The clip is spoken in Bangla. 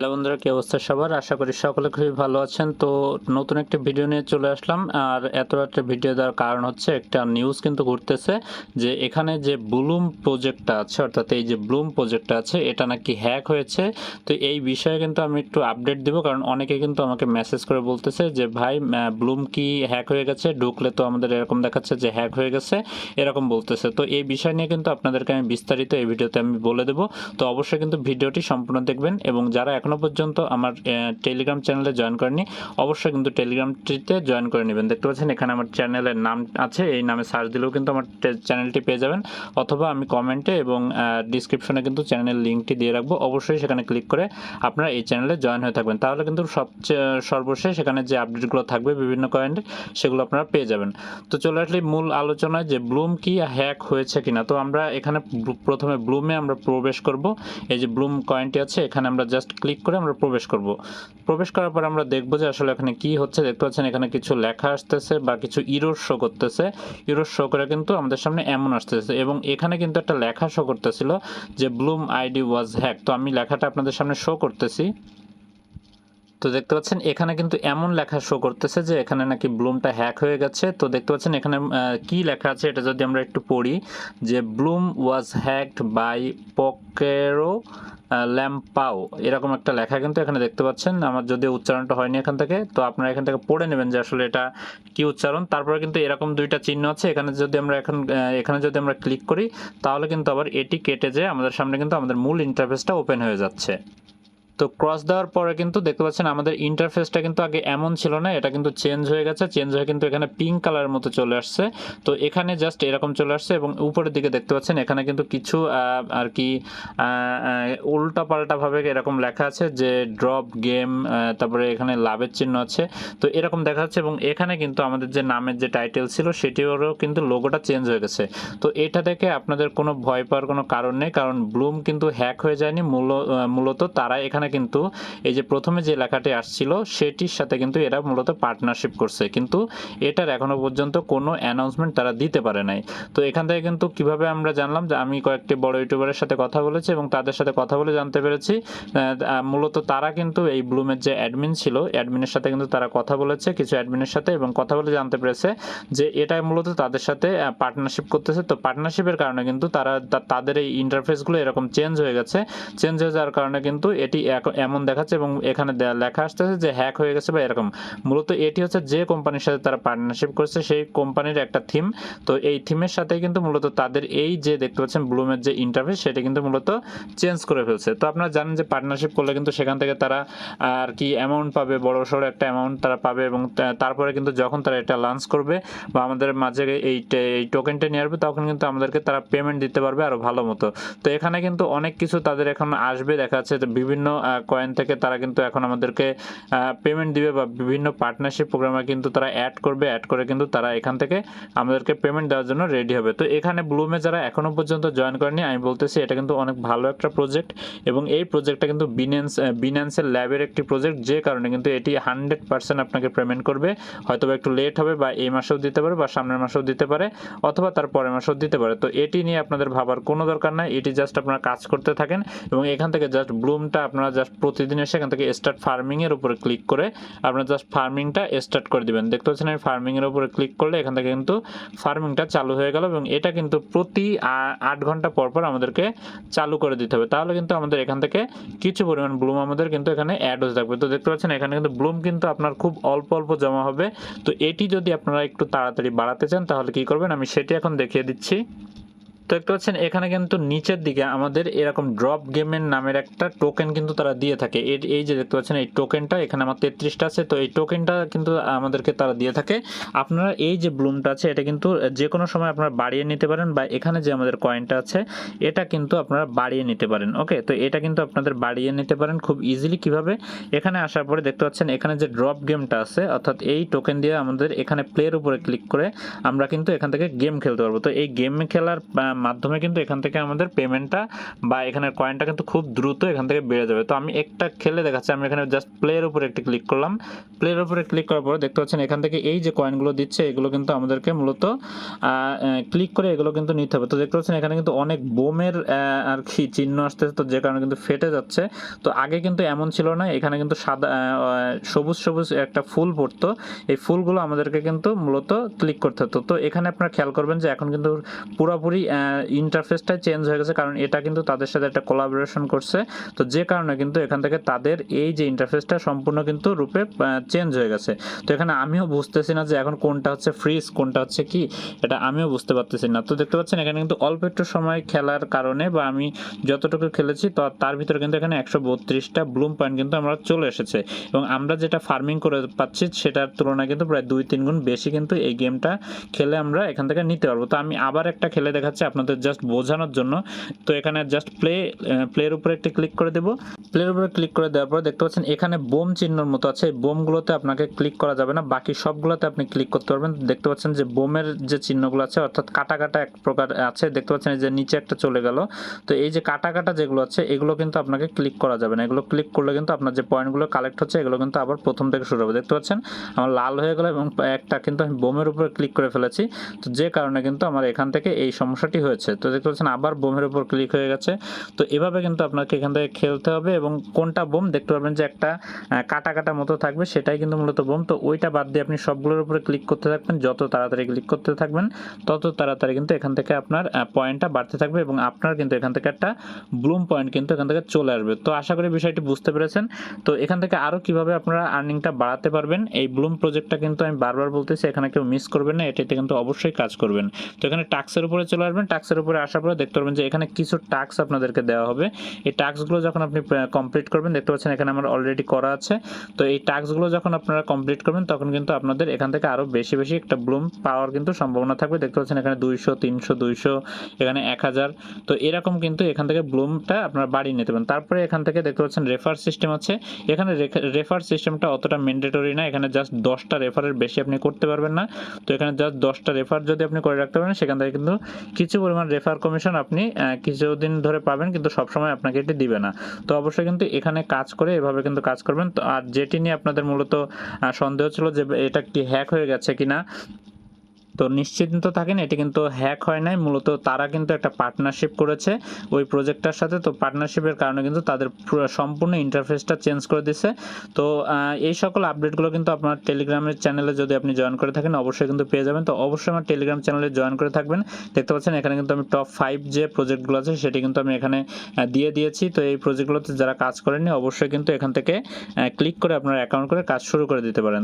হ্যালো বন্ধুরা, কি অবস্থা সবার? আশা করি সকলে খুবই ভালো আছেন। তো নতুন একটা ভিডিও নিয়ে চলে আসলাম। আর এত একটা ভিডিও দেওয়ার কারণ হচ্ছে একটা নিউজ কিন্তু ঘুরতেছে যে এখানে যে ব্লুম প্রজেক্টটা আছে, অর্থাৎ এই যে ব্লুম প্রজেক্টটা আছে, এটা নাকি হ্যাক হয়েছে। তো এই বিষয়ে কিন্তু আমি একটু আপডেট দিব, কারণ অনেকে কিন্তু আমাকে মেসেজ করে বলতেছে যে, ভাই ব্লুম কি হ্যাক হয়ে গেছে? ঢুকলে তো আমাদের এরকম দেখাচ্ছে যে হ্যাক হয়ে গেছে। এরকম বলতেছে। তো এই বিষয় নিয়ে কিন্তু আপনাদেরকে আমি বিস্তারিত এই ভিডিওতে আমি বলে দেবো। তো অবশ্যই কিন্তু ভিডিওটি সম্পূর্ণ দেখবেন এবং যারা এখনও পর্যন্ত আমার টেলিগ্রাম চ্যানেলে জয়েন করেনি। অবশ্যই কিন্তু টেলিগ্রামটিতে জয়েন করে নেবেন। দেখতে পাচ্ছেন, এখানে আমার চ্যানেলের নাম আছে। এই নামে সার্চ দিলেও কিন্তু আমার চ্যানেলটি পেয়ে যাবেন। অথবা আমি কমেন্টে এবং ডিসক্রিপশনে কিন্তু চ্যানেলের লিঙ্কটি দিয়ে রাখব। অবশ্যই সেখানে ক্লিক করে আপনারা এই চ্যানেলে জয়েন হয়ে থাকবেন। তাহলে কিন্তু সবচেয়ে সর্বশেষ এখানে যে আপডেটগুলো থাকবে, বিভিন্ন কয়েন্টের সেগুলো আপনারা পেয়ে যাবেন। তো চলে আসলে মূল আলোচনায় যে ব্লুম কি হ্যাক হয়েছে কিনা। তো আমরা এখানে প্রথমে ব্লুমে আমরা প্রবেশ করব। এই যে ব্লুম কয়েনটি আছে, এখানে আমরা জাস্ট ক্লিক করে আমরা প্রবেশ করব। প্রবেশ করার পর আমরা দেখব যে আসলে এখানে কি হচ্ছে। দেখতে পাচ্ছেন এখানে কিছু লেখা আসতেছে বা কিছু ইরোর শো করতেছে। ইরোর শো করে কিন্তু আমাদের সামনে এমন আসতেছে এবং এখানে কিন্তু একটা লেখা শো করতেছিল যে ব্লুম আইডি ওয়াজ হ্যাক তো আমি লেখাটা আপনাদের সামনে শো করতেছি। তো দেখতে পাচ্ছেন, এখানে কিন্তু এমন লেখা শো করতেছে যে এখানে নাকি ব্লুমটা হ্যাক হয়ে গেছে। তো দেখতে পাচ্ছেন, এখানে কি লেখা আছে এটা যদি আমরা একটু পড়ি, যে ব্লুম ওয়াজ হ্যাকড বাই পকেরো ল্যাম্পাও এরকম একটা লেখা কিন্তু এখানে দেখতে পাচ্ছেন। আমার যদি উচ্চারণটা হয়নি এখান থেকে, তো আপনারা এখান থেকে পড়ে নেবেন যে আসলে এটা কি উচ্চারণ। তারপরে কিন্তু এরকম দুইটা চিহ্ন আছে, এখানে যদি আমরা এখন এখানে যদি আমরা ক্লিক করি, তাহলে কিন্তু আবার এটি কেটে যেয়ে আমাদের সামনে কিন্তু আমাদের মূল ইন্টারফেসটা ওপেন হয়ে যাচ্ছে। তো ক্রস দেওয়ার পরে কিন্তু দেখতে পাচ্ছেন আমাদের ইন্টারফেসটা কিন্তু আগে এমন ছিল না, এটা কিন্তু চেঞ্জ হয়ে গেছে চেঞ্জ হয়ে কিন্তু এখানে পিঙ্ক কালারের মতো চলে আসছে। তো এখানে জাস্ট এরকম চলে আসছে এবং উপরের দিকে দেখতে পাচ্ছেন এখানে কিন্তু কিছু আর কি উল্টা পাল্টাভাবে এরকম লেখা আছে যে ড্রপ গেম তারপরে এখানে লাভের চিহ্ন আছে। তো এরকম দেখা যাচ্ছে এবং এখানে কিন্তু আমাদের যে নামের যে টাইটেল ছিল সেটিরও কিন্তু লোগোটা চেঞ্জ হয়ে গেছে। তো এটা থেকে আপনাদের কোনো ভয় পাওয়ার কোনো কারণ নেই, কারণ ব্লুম কিন্তু হ্যাক হয়ে যায়নি, মূল মূলত তারা এখানে কিন্তু এই যে প্রথমে যে লেখাটি আসছিল, সেটির সাথে কিন্তু এরা মূলত পার্টনারশিপ করছে। কিন্তু এটার এখনও পর্যন্ত কোনো অ্যানাউন্সমেন্ট তারা দিতে পারে নাই। তো এখান থেকে কিন্তু কীভাবে আমরা জানলাম যে আমি কয়েকটি বড় ইউটিউবারের সাথে কথা বলেছি এবং তাদের সাথে কথা বলে জানতে পেরেছি মূলত তারা কিন্তু এই ব্লুমের যে অ্যাডমিন ছিল অ্যাডমিনের সাথে কিন্তু তারা কথা বলেছে, কিছু অ্যাডমিনের সাথে এবং কথা বলে জানতে পেরেছে যে এটা মূলত তাদের সাথে পার্টনারশিপ করতেছে। তো পার্টনারশিপের কারণে কিন্তু তারা তাদের এই ইন্টারফেসগুলো এরকম চেঞ্জ হয়ে গেছে। চেঞ্জ হয়ে যাওয়ার কারণে কিন্তু এটি এমন দেখাচ্ছে এবং এখানে লেখা আসতেছে যে হ্যাক হয়ে গেছে বা এরকম। মূলত এটি হচ্ছে যে কোম্পানির সাথে তারা পার্টনারশিপ করছে, সেই কোম্পানির একটা থিম তো এই থিমের সাথে কিন্তু মূলত তাদের এই যে দেখতে পাচ্ছেন ব্লুমের যে ইন্টারফেস সেটা কিন্তু মূলত চেঞ্জ করে ফেলছে। তো আপনারা জানেন যে পার্টনারশিপ করলে কিন্তু সেখান থেকে তারা আর কি অ্যামাউন্ট পাবে, বড় সড়ো একটা অ্যামাউন্ট তারা পাবে এবং তারপরে কিন্তু যখন তারা এটা লঞ্চ করবে বা আমাদের মাঝে এই এই টোকেনটা নিয়ে আসবে, তখন কিন্তু আমাদেরকে তারা পেমেন্ট দিতে পারবে আরও ভালো মতো। তো এখানে কিন্তু অনেক কিছু তাদের এখন আসবে, দেখা যাচ্ছে বিভিন্ন কয়েন থেকে তারা কিন্তু এখন আমাদেরকে পেমেন্ট দিবে বা বিভিন্ন পার্টনারশিপ প্রোগ্রামে কিন্তু তারা অ্যাড করবে অ্যাড করে কিন্তু তারা এখান থেকে আমাদেরকে পেমেন্ট দেওয়ার জন্য রেডি হবে। তো এখানে ব্লুমে যারা এখনও পর্যন্ত জয়েন করেনি আমি বলতেছি এটা কিন্তু অনেক ভালো একটা প্রজেক্ট এবং এই প্রজেক্টটা কিন্তু বিনেন্স বিনান্সের ল্যাবের একটি প্রজেক্ট যে কারণে কিন্তু এটি হান্ড্রেড পার্সেন্ট আপনাকে পেমেন্ট করবে। হয়তো বা একটু লেট হবে বা এই মাসেও দিতে পারে বা সামনের মাসেও দিতে পারে অথবা তার পরের মাসেও দিতে পারে। তো এটি নিয়ে আপনাদের ভাবার কোনো দরকার নাই, এটি জাস্ট আপনারা কাজ করতে থাকেন এবং এখান থেকে জাস্ট ব্লুমটা আপনারা জাস্ট প্রতিদিন এসে এখান থেকে স্টার্ট ফার্মিং এর উপরে ক্লিক করে আপনারা জাস্ট ফার্মিংটা স্টার্ট করে দিবেন। দেখতে পাচ্ছেন আমি ফার্মিং এর উপরে ক্লিক করলে এখান থেকে কিন্তু ফার্মিংটা চালু হয়ে গেল এবং এটা কিন্তু প্রতি আট ঘণ্টা পর পর আমাদেরকে চালু করে দিতে হবে। তাহলে কিন্তু আমাদের এখান থেকে কিছু পরিমাণ ব্লুম আমাদের কিন্তু এখানে অ্যাড হয়ে থাকবে। তো দেখতে পাচ্ছেন এখানে কিন্তু ব্লুম কিন্তু আপনার খুব অল্প অল্প জমা হবে। তো এটি যদি আপনারা একটু তাড়াতাড়ি বাড়াতে চান তাহলে কি করবেন? আমি সেটি এখন দেখিয়ে দিচ্ছি। তো দেখতে পাচ্ছেন, এখানে কিন্তু নিচের দিকে আমাদের এরকম ড্রপ গেমের নামের একটা টোকেন কিন্তু তারা দিয়ে থাকে। এই যে দেখতে পাচ্ছেন, এই টোকেনটা এখানে আমার তেত্রিশটা আছে, তো এই টোকেনটা কিন্তু আমাদেরকে তারা দিয়ে থাকে। আপনারা এই যে ব্লুমটা আছে, এটা কিন্তু যে কোনো সময় আপনারা বাড়িয়ে নিতে পারেন বা এখানে যে আমাদের কয়েনটা আছে, এটা কিন্তু আপনারা বাড়িয়ে নিতে পারেন ওকে তো এটা কিন্তু আপনাদের বাড়িয়ে নিতে পারেন খুব ইজিলি কীভাবে? এখানে আসার পরে দেখতে পাচ্ছেন, এখানে যে ড্রপ গেমটা আছে, অর্থাৎ এই টোকেন দিয়ে আমাদের এখানে প্লের উপরে ক্লিক করে আমরা কিন্তু এখান থেকে গেম খেলতে পারব। তো এই গেম খেলার মাধ্যমে কিন্তু এখান থেকে আমাদের পেমেন্টটা বা এখানের কয়েনটা কিন্তু খুব দ্রুত এখান থেকে বেড়ে যাবে। তো আমি একটা খেলে দেখাচ্ছি, আমি এখানে জাস্ট প্লের উপরে একটি ক্লিক করলাম। প্লের উপরে ক্লিক করার পরে দেখতে পাচ্ছেন এখান থেকে এই যে কয়েনগুলো দিচ্ছে, এগুলো কিন্তু আমাদেরকে মূলত ক্লিক করে এগুলো কিন্তু নিতে হবে। তো দেখতে পাচ্ছেন এখানে কিন্তু অনেক বোমের আর কি চিহ্ন আসতেছে, তো যে কারণে কিন্তু ফেটে যাচ্ছে। তো আগে কিন্তু এমন ছিল না, এখানে কিন্তু সাদা সবুজ সবুজ একটা ফুল পড়তো। এই ফুলগুলো আমাদেরকে কিন্তু মূলত ক্লিক করতে হতো। তো এখানে আপনারা খেয়াল করবেন যে এখন কিন্তু পুরোপুরি ইন্টারফেসটাই চেঞ্জ হয়ে গেছে, কারণ এটা কিন্তু তাদের সাথে একটা কোলাবোরেশন করছে। তো যে কারণে কিন্তু এখান থেকে তাদের এই যে ইন্টারফেসটা সম্পূর্ণ কিন্তু রূপে চেঞ্জ হয়ে গেছে। তো এখানে আমিও বুঝতেছি না যে এখন কোনটা হচ্ছে ফ্রিজ কোনটা হচ্ছে কি, এটা আমিও বুঝতে পারতেছি না। তো দেখতে পাচ্ছেন এখানে কিন্তু অল্প একটু সময় খেলার কারণে বা আমি যতটুকু খেলেছি, তো তার ভিতরে কিন্তু এখানে একশো বত্রিশটা ব্লুম পয়েন্ট কিন্তু আমরা চলে এসেছে। এবং আমরা যেটা ফার্মিং করে পাচ্ছি, সেটার তুলনায় কিন্তু প্রায় দুই তিন গুণ বেশি কিন্তু এই গেমটা খেলে আমরা এখান থেকে নিতে পারব। তো আমি আবার একটা খেলে দেখাচ্ছি আপনাদের জাস্ট বোঝানোর জন্য। তো এখানে জাস্ট প্লে প্লের উপরে একটি ক্লিক করে দেবো। প্লের উপরে ক্লিক করে দেওয়ার পর দেখতে পাচ্ছেন এখানে বোম চিহ্নর মতো আছে। এই বোমগুলোতে আপনাকে ক্লিক করা যাবে না। বাকি সবগুলোতে আপনি ক্লিক করতে পারবেন। দেখতে পাচ্ছেন যে বোমের যে চিহ্নগুলো আছে, অর্থাৎ কাটা কাটা এক প্রকার আছে। দেখতে পাচ্ছেন যে নিচে একটা চলে গেল। তো এই যে কাটা কাটা যেগুলো আছে, এগুলো কিন্তু আপনাকে ক্লিক করা যাবে না। এগুলো ক্লিক করলে কিন্তু আপনার যে পয়েন্টগুলো কালেক্ট হচ্ছে, এগুলো কিন্তু আবার প্রথম থেকে শুরু হবে। দেখতে পাচ্ছেন আমার লাল হয়ে গেল এবং একটা কিন্তু আমি বোমের উপরে ক্লিক করে ফেলেছি। তো যে কারণে কিন্তু আমার এখান থেকে এই সমস্যাটি হয়েছে। তো দেখতে পাচ্ছেন আবার বোমের উপর ক্লিক হয়ে গেছে। তো এভাবে কিন্তু আপনাকে এখান থেকে খেলতে হবে এবং কোনটা বোম? দেখতে পারবেন যে একটা কাটা কাটা মতো থাকবে, সেটাই কিন্তু মূলত বোম। তো ওইটা বাদ দিয়ে আপনি সবগুলোর উপরে ক্লিক করতে থাকবেন। যত তাড়াতাড়ি ক্লিক করতে থাকবেন, তত তাড়াতাড়ি কিন্তু এখান থেকে আপনার পয়েন্টটা বাড়তে থাকবে এবং আপনার কিন্তু এখান থেকে একটা ব্লুম পয়েন্ট কিন্তু এখান থেকে চলে আসবে। তো আশা করি বিষয়টি বুঝতে পেরেছেন। তো এখান থেকে আরও কীভাবে আপনারা আর্নিংটা বাড়াতে পারবেন, এই ব্লুম প্রজেক্টটা কিন্তু আমি বারবার বলতেছি, এখানে কেউ মিস করবেন না, এটাতে কিন্তু অবশ্যই কাজ করবেন। তো এখানে টাক্সের উপরে চলে আসবেন। টাক্সের উপরে আসার পরে দেখতে পারবেন যে এখানে কিছু টাক্স আপনাদেরকে দেওয়া হবে। এই টাস্কগুলো যখন আপনি কমপ্লিট করবেন, দেখতে পাচ্ছেন এখানে আমার অলরেডি করা আছে। তো এই টাস্কগুলো যখন আপনারা কমপ্লিট করবেন, তখন কিন্তু আপনাদের এখান থেকে আরও বেশি বেশি একটা ব্লুম পাওয়ার কিন্তু সম্ভাবনা থাকবে। দেখতে পাচ্ছেন এখানে দুইশো, তিনশো, দুইশো, এখানে এক হাজার। তো এরকম কিন্তু এখান থেকে ব্লুমটা আপনারা বাড়িয়ে নিতে পারেন। তারপরে এখান থেকে দেখতে পাচ্ছেন রেফার সিস্টেম আছে। এখানে রেফার সিস্টেমটা অতটা ম্যান্ডেটরি না। এখানে জাস্ট দশটা রেফারের বেশি আপনি করতে পারবেন না। তো এখানে জাস্ট দশটা রেফার যদি আপনি করে রাখতে পারেন, সেখান থেকে কিন্তু কিছু পরিমাণ রেফার কমিশন আপনি কিছুদিন ধরে পাবেন কিন্তু সবসময় আপনাকে এটি দিবে না। তো অবশ্যই কিন্তু এখানে কাজ করে এভাবে কিন্তু কাজ করবেন। তো আর যেটি নিয়ে আপনাদের মূলত সন্দেহ ছিল যে এটা কি হ্যাক হয়ে গেছে কিনা তো নিশ্চিন্ত থাকেন, এটি কিন্তু হ্যাক হয় নাই। মূলত তারা কিন্তু একটা পার্টনারশিপ করেছে ওই প্রজেক্টটার সাথে। তো পার্টনারশিপের কারণে কিন্তু তাদের পুরো সম্পূর্ণ ইন্টারফেসটা চেঞ্জ করে দিছে। তো এই সকল আপডেটগুলো কিন্তু আপনার টেলিগ্রামের চ্যানেলে যদি আপনি জয়েন করে থাকেন, অবশ্যই কিন্তু পেয়ে যাবেন। তো অবশ্যই আমার টেলিগ্রাম চ্যানেলে জয়েন করে থাকবেন। দেখতে পাচ্ছেন, এখানে কিন্তু আমি টপ ফাইভ যে প্রজেক্টগুলো আছে, সেটি কিন্তু আমি এখানে দিয়ে দিয়েছি। তো এই প্রজেক্টগুলোতে যারা কাজ করেননি, অবশ্যই কিন্তু এখান থেকে ক্লিক করে আপনার অ্যাকাউন্ট করে কাজ শুরু করে দিতে পারেন।